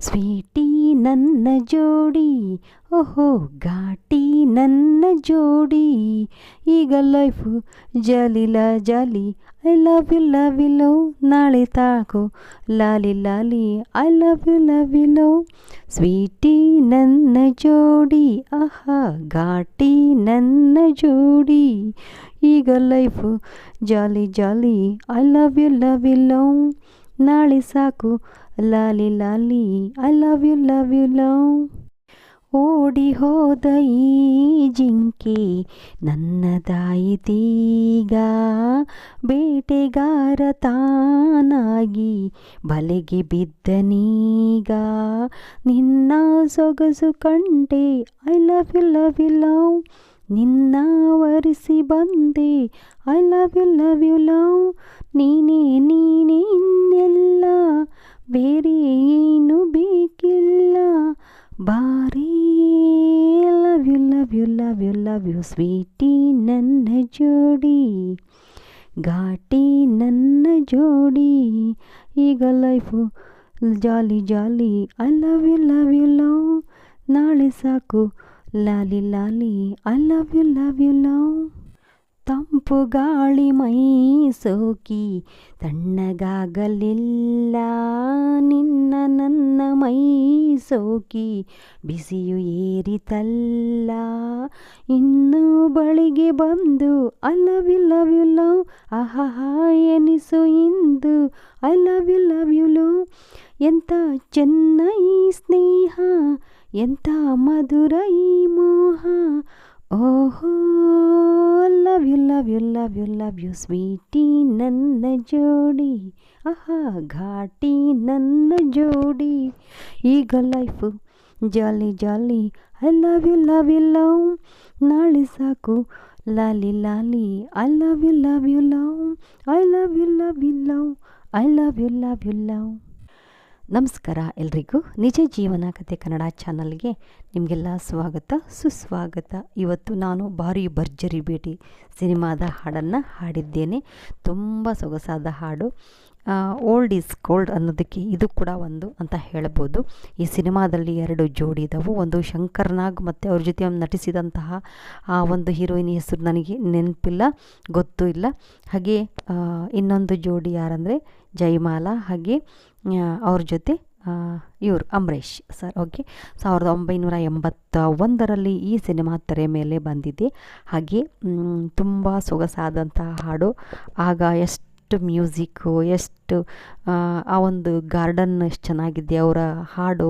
Sweety ನನ್ನ ಜೋಡಿ, ಓಹೋ ಘಾಟಿ ನನ್ನ ಜೋಡಿ. ಈಗ life ಜಾಲಿಲ jolly I love you love you love ನಾಳೆ ತಾಕೋ, ಲಾಲಿ ಲಾಲಿ I love you love you love sweetie ನನ್ನ ಜೋಡಿ, ಆಹಾ ಘಾಟಿ ನನ್ನ ಜೋಡಿ. ಈಗ life jolly jolly I love you love you love ನಾಳೆ ಸಾಕು. ಲಾಲಿ ಲಾಲಿ I love you love you love ಓಡಿ ಹೋದ ಈ ಜಿಂಕೆ ನನ್ನದಾಯಿತೀಗ ಬೇಟೆಗಾರ ತಾನಾಗಿ ಬಲೆಗೆ ಬಿದ್ದನೀಗ ನಿನ್ನ ಸೊಗಸು ಕಂಡೆ I love you love you love ನಿನ್ನ ವರಿಸಿ ಬಂದೆ I love you love you love ನೀನೇ ನೀನೇ ಬೇರೆ ಏನು ಬೇಕಿಲ್ಲ. ಬಾರಿ love you love you love you love you sweetie ನನ್ನ ಜೋಡಿ. ಘಾಟಿ, ನನ್ನ ಜೋಡಿ. ಈಗ life jolly jolly I love you love you love ನಾಳೆ ಸಾಕು ಲಾಲಿ ಲಾಲಿ I love you love you love ತಂಪು ಗಾಳಿ ಮೈ ಸೋಕಿ ತಣ್ಣಗಾಗಲಿಲ್ಲ ನಿನ್ನ ನನ್ನ ಮೈ ಸೋಕಿ ಬಿಸಿಯು ಏರಿತಲ್ಲ ಇನ್ನೂ ಬಳಿಗೆ ಬಂದು I love you love you love ಆಹಾ ಎನಿಸು ಇಂದು I love you love you love ಎಂಥ ಚೆನ್ನೈ ಸ್ನೇಹ ಎಂಥ ಮಧುರೈ ಮೋಹ ಓಹೋ love you love you love you love you sweetie ನನ್ನ ಜೋಡಿ ಆಹಾ ಘಾಟಿ ನನ್ನ ಜೋಡಿ ಈಗ life jolly jolly I love you love you love ನಾಳೆ ಸಾಕು ಲಾಲಿ ಲಾಲಿ I love you love you love I love you love you love I love you love you love ನಮಸ್ಕಾರ ಎಲ್ರಿಗೂ. ನಿಜ ಜೀವನ ಕತೆ ಕನ್ನಡ ಚಾನಲ್ಗೆ ನಿಮಗೆಲ್ಲ ಸ್ವಾಗತ. ಸುಸ್ವಾಗತ. ಇವತ್ತು ನಾನು ಭಾರಿ ಭರ್ಜರಿ ಭೇಟಿ. ಸಿನಿಮಾದ ಹಾಡನ್ನು ಹಾಡಿದ್ದೇನೆ. ತುಂಬ ಸೊಗಸಾದ ಹಾಡು. ಓಲ್ಡ್ ಈಸ್ ಗೋಲ್ಡ್ ಅನ್ನೋದಕ್ಕೆ ಇದು ಕೂಡ ಒಂದು ಅಂತ ಹೇಳ್ಬೋದು. ಈ ಸಿನಿಮಾದಲ್ಲಿ ಎರಡು ಜೋಡಿ ಇದ್ದಾವೆ ಒಂದು ಶಂಕರ್ ನಾಗ್ ಮತ್ತು ಅವ್ರ ಜೊತೆ ನಟಿಸಿದಂತಹ ಆ ಒಂದು ಹೀರೋಯಿನ್ ಹೆಸರು ನನಗೆ ನೆನಪಿಲ್ಲ, ಗೊತ್ತೂ ಇಲ್ಲ. ಹಾಗೆ ಇನ್ನೊಂದು ಜೋಡಿ ಯಾರಂದರೆ ಜೈಮಾಲಾ ಹಾಗೆ ಅವ್ರ ಜೊತೆ ಇವರು ಅಂಬರೀಷ್ ಸರ್. ಓಕೆ ಸಾವಿರದ ಒಂಬೈನೂರ ಎಂಬತ್ತ ಒಂದರಲ್ಲಿ ಈ ಸಿನಿಮಾ ತೆರೆ ಮೇಲೆ ಬಂದಿದೆ. ಹಾಗೆ ತುಂಬ ಸೊಗಸಾದಂತಹ ಹಾಡು. ಆಗ ಎಷ್ಟು ಮ್ಯೂಸಿಕ್ಕು ಎಷ್ಟು, ಆ ಒಂದು ಗಾರ್ಡನ್ ಎಷ್ಟು ಚೆನ್ನಾಗಿದೆ, ಅವರ ಹಾಡು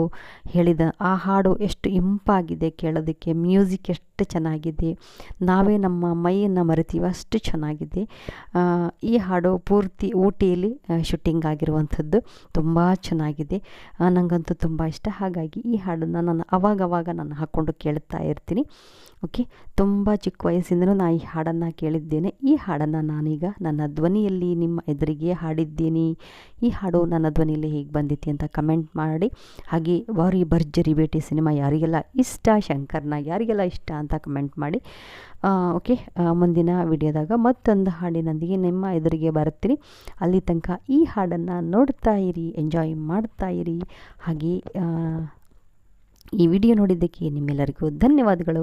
ಹೇಳಿದ, ಆ ಹಾಡು ಎಷ್ಟು ಇಂಪಾಗಿದೆ ಕೇಳೋದಕ್ಕೆ, ಮ್ಯೂಸಿಕ್ ಎಷ್ಟು ಚೆನ್ನಾಗಿದೆ, ನಾವೇ ನಮ್ಮ ಮೈಯನ್ನು ಮರಿತೀವಿ, ಅಷ್ಟು ಚೆನ್ನಾಗಿದೆ. ಈ ಹಾಡು ಪೂರ್ತಿ ಊಟಿಯಲ್ಲಿ ಶೂಟಿಂಗ್ ಆಗಿರುವಂಥದ್ದು ತುಂಬ ಚೆನ್ನಾಗಿದೆ. ನನಗಂತೂ ತುಂಬ ಇಷ್ಟ. ಹಾಗಾಗಿ ಈ ಹಾಡನ್ನು ನಾನು ಅವಾಗವಾಗ ನಾನು ಹಾಕ್ಕೊಂಡು ಕೇಳ್ತಾ ಇರ್ತೀನಿ. ಓಕೆ? ತುಂಬ ಚಿಕ್ಕ ವಯಸ್ಸಿಂದಲೂ ನಾನು ಈ ಹಾಡನ್ನು ಕೇಳಿದ್ದೇನೆ. ಈ ಹಾಡನ್ನು ನಾನೀಗ ನನ್ನ ಧ್ವನಿಯಲ್ಲಿ ನಿಮ್ಮ ಎದುರಿಗೆ ಹಾಡಿದ್ದೀನಿ. ಈ ಹಾಡು ನನ್ನ ಧ್ವನಿಯಲ್ಲಿ ಹೇಗೆ ಬಂದಿತ್ತು ಅಂತ ಕಮೆಂಟ್ ಮಾಡಿ. ಹಾಗೆ ವಾರಿ ಭರ್ಜರಿ ಭೇಟಿ ಸಿನಿಮಾ ಯಾರಿಗೆಲ್ಲ ಇಷ್ಟ, ಶಂಕರ್ನ ಯಾರಿಗೆಲ್ಲ ಇಷ್ಟ ಅಂತ ಕಮೆಂಟ್ ಮಾಡಿ. ಓಕೆ ಮುಂದಿನ ವಿಡಿಯೋದಾಗ ಮತ್ತೊಂದು ಹಾಡಿನೊಂದಿಗೆ ನಿಮ್ಮ ಎದುರಿಗೆ ಬರ್ತೀನಿ ಅಲ್ಲಿ ತನಕ ಈ ಹಾಡನ್ನು ನೋಡ್ತಾ ಇರಿ, ಎಂಜಾಯ್ ಮಾಡ್ತಾ ಇರಿ. ಹಾಗೆ ಈ ವಿಡಿಯೋ ನೋಡಿದ್ದಕ್ಕೆ ನಿಮ್ಮೆಲ್ಲರಿಗೂ ಧನ್ಯವಾದಗಳು.